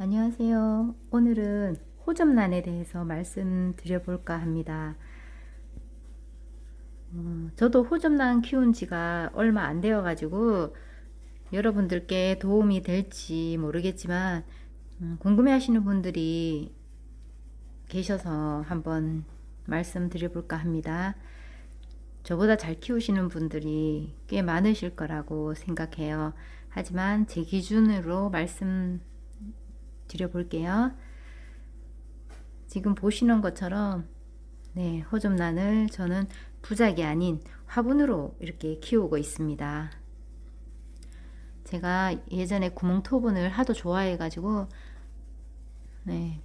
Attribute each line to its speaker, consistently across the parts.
Speaker 1: 안녕하세요. 오늘은 호접란에 대해서 말씀드려볼까 합니다. 어, 저도 호접란 키운 지가 얼마 안 되어가지고 여러분들께 도움이 될지 모르겠지만 음, 궁금해 하시는 분들이 계셔서 한번 말씀드려볼까 합니다. 저보다 잘 키우시는 분들이 꽤 많으실 거라고 생각해요. 하지만 제 기준으로 말씀 드려볼게요. 지금 보시는 것처럼 네, 호접란을 저는 부작이 아닌 화분으로 이렇게 키우고 있습니다. 제가 예전에 구멍 토분을 하도 좋아해가지고 네,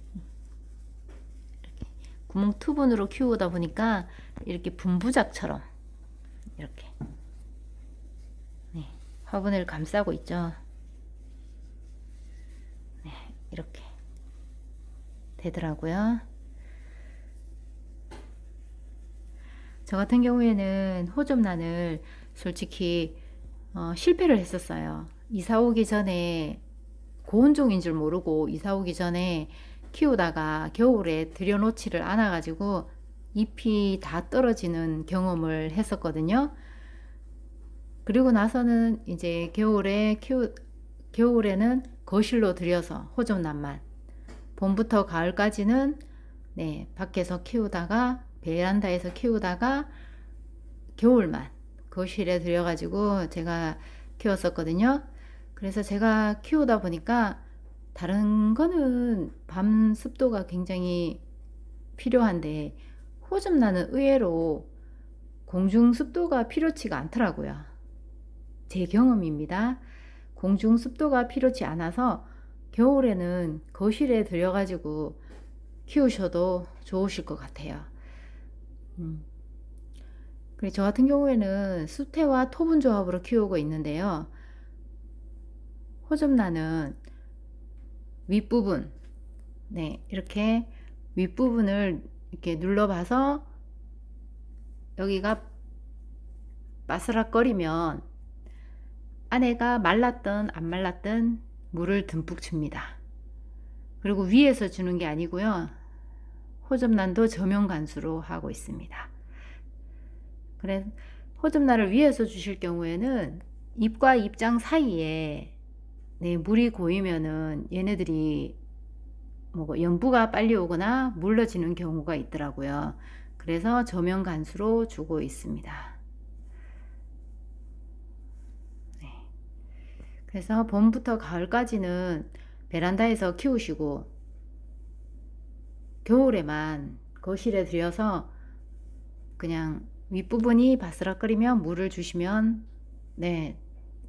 Speaker 1: 이렇게 구멍 토분으로 키우다 보니까 이렇게 분부작처럼 이렇게 네, 화분을 감싸고 있죠. 이렇게 되더라고요. 저 같은 경우에는 호접란을 솔직히 어, 실패를 했었어요. 이사 오기 전에 고온종인 줄 모르고 이사 오기 전에 키우다가 겨울에 들여놓지를 않아가지고 잎이 다 떨어지는 경험을 했었거든요. 그리고 나서는 이제 겨울에 키우 겨울에는 거실로 들여서 호접란만 봄부터 가을까지는 네, 밖에서 키우다가 베란다에서 키우다가 겨울만 거실에 들여가지고 제가 키웠었거든요. 그래서 제가 키우다 보니까 다른 거는 밤 습도가 굉장히 필요한데 호접란은 의외로 공중 습도가 필요치가 않더라고요. 제 경험입니다. 공중 습도가 필요치 않아서 겨울에는 거실에 들여가지고 키우셔도 좋으실 것 같아요. 음. 그리고 저 같은 경우에는 수태와 토분 조합으로 키우고 있는데요. 호접란은 윗부분, 네, 이렇게 윗부분을 이렇게 눌러봐서 여기가 바스락거리면 아내가 말랐든 안 말랐든 물을 듬뿍 줍니다. 그리고 위에서 주는 게 아니고요. 호접란도 저면 간수로 하고 있습니다. 그래 호접란을 위에서 주실 경우에는 잎과 잎장 사이에 네, 물이 고이면은 얘네들이 뭐 연부가 빨리 오거나 물러지는 경우가 있더라고요. 그래서 저면 간수로 주고 있습니다. 그래서 봄부터 가을까지는 베란다에서 키우시고 겨울에만 거실에 들여서 그냥 윗부분이 바스락거리면 물을 주시면 네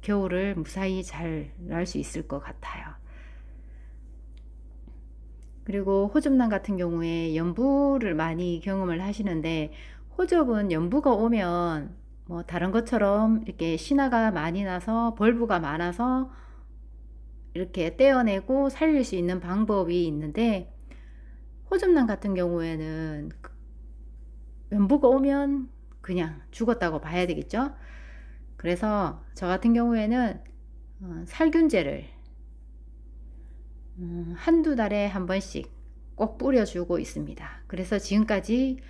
Speaker 1: 겨울을 무사히 잘 날 수 있을 것 같아요. 그리고 호접란 같은 경우에 연부를 많이 경험을 하시는데 호접은 연부가 오면 뭐 다른 것처럼 이렇게 신화가 많이 나서 벌브가 많아서 이렇게 떼어내고 살릴 수 있는 방법이 있는데 호접란 같은 경우에는 연부가 오면 그냥 죽었다고 봐야 되겠죠. 그래서 저 같은 경우에는 어, 살균제를 음, 한두 달에 한 번씩 꼭 뿌려주고 있습니다. 그래서 지금까지 어,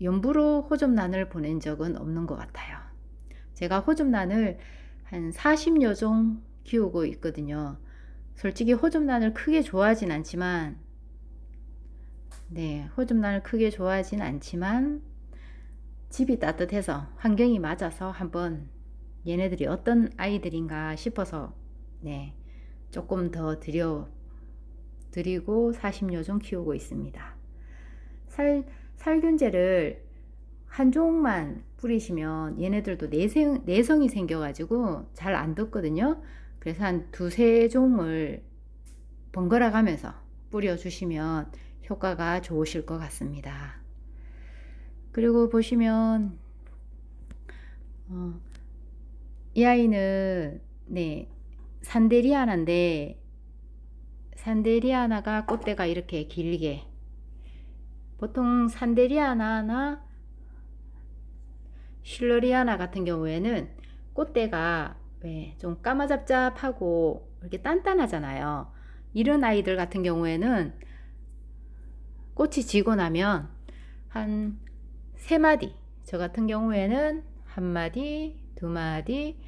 Speaker 1: 연부로 호접란을 보낸 적은 없는 것 같아요. 제가 호접란을 한 40여 종 키우고 있거든요. 솔직히 호접란을 크게 좋아하진 않지만, 네, 호접란을 크게 좋아하진 않지만, 집이 따뜻해서 환경이 맞아서 한번 얘네들이 어떤 아이들인가 싶어서, 네, 조금 더 드려, 드리고 40여 종 키우고 있습니다. 살, 살균제를 한 종만 뿌리시면 얘네들도 내성, 내성이 생겨가지고 잘 안 듣거든요. 그래서 한 두세 종을 번갈아 가면서 뿌려주시면 효과가 좋으실 것 같습니다. 그리고 보시면, 어, 이 아이는, 네, 산데리아나인데, 산데리아나가 꽃대가 이렇게 길게 보통 산데리아나나 실러리아나 같은 경우에는 꽃대가 좀 까마잡잡하고 이렇게 단단하잖아요. 이런 아이들 같은 경우에는 꽃이 지고 나면 한 세 마디, 저 같은 경우에는 한 마디, 두 마디,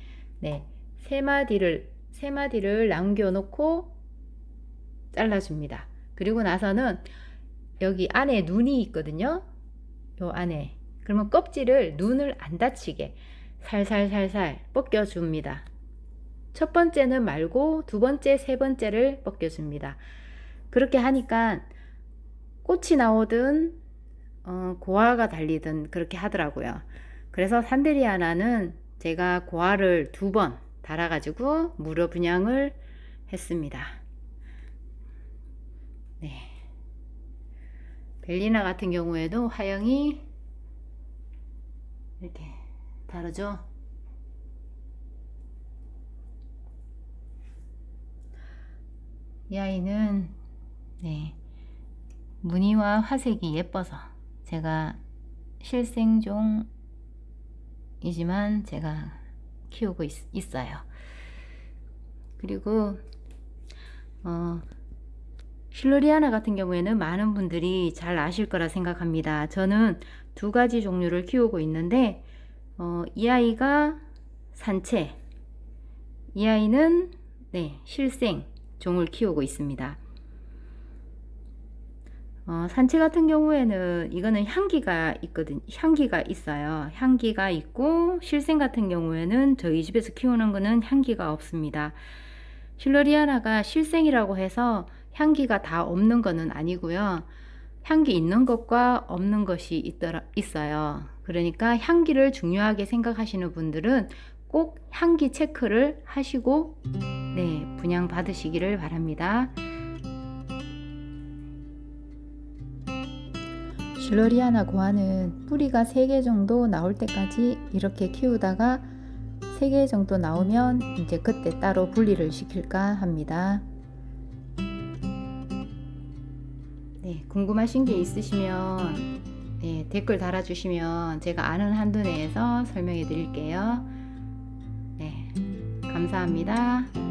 Speaker 1: 네, 세 마디를 세 마디를 남겨놓고 잘라줍니다. 그리고 나서는 여기 안에 눈이 있거든요. 요 안에. 그러면 껍질을 눈을 안 다치게 살살살살 벗겨줍니다. 첫 번째는 말고 두 번째, 세 번째를 벗겨줍니다. 그렇게 하니까 꽃이 나오든 어, 고화가 달리든 그렇게 하더라고요. 그래서 산데리아나는 제가 고화를 두 번 달아가지고 무료 분양을 했습니다. 네. 벨리나 같은 경우에도 화형이 이렇게 다르죠. 이 아이는 네, 무늬와 화색이 예뻐서 제가 실생종이지만 제가 키우고 있, 있어요. 그리고 어, 실로리아나 같은 경우에는 많은 분들이 잘 아실 거라 생각합니다. 저는 두 가지 종류를 키우고 있는데 어, 이 아이가 산채, 이 아이는 네, 실생 종을 키우고 있습니다. 어, 산채 같은 경우에는 이거는 향기가 있거든, 향기가 있어요. 향기가 있고 실생 같은 경우에는 저희 집에서 키우는 거는 향기가 없습니다. 실러리아나가 실생이라고 해서 향기가 다 없는 거는 아니고요. 향기 있는 것과 없는 것이 있더라, 있어요. 그러니까 향기를 중요하게 생각하시는 분들은 꼭 향기 체크를 하시고 네, 분양 받으시기를 바랍니다. 실러리아나 고아는 뿌리가 3개 정도 나올 때까지 이렇게 키우다가 3개 정도 나오면 이제 그때 따로 분리를 시킬까 합니다. 네, 궁금하신 게 있으시면 네, 댓글 달아주시면 제가 아는 한도 내에서 설명해 드릴게요. 네, 감사합니다.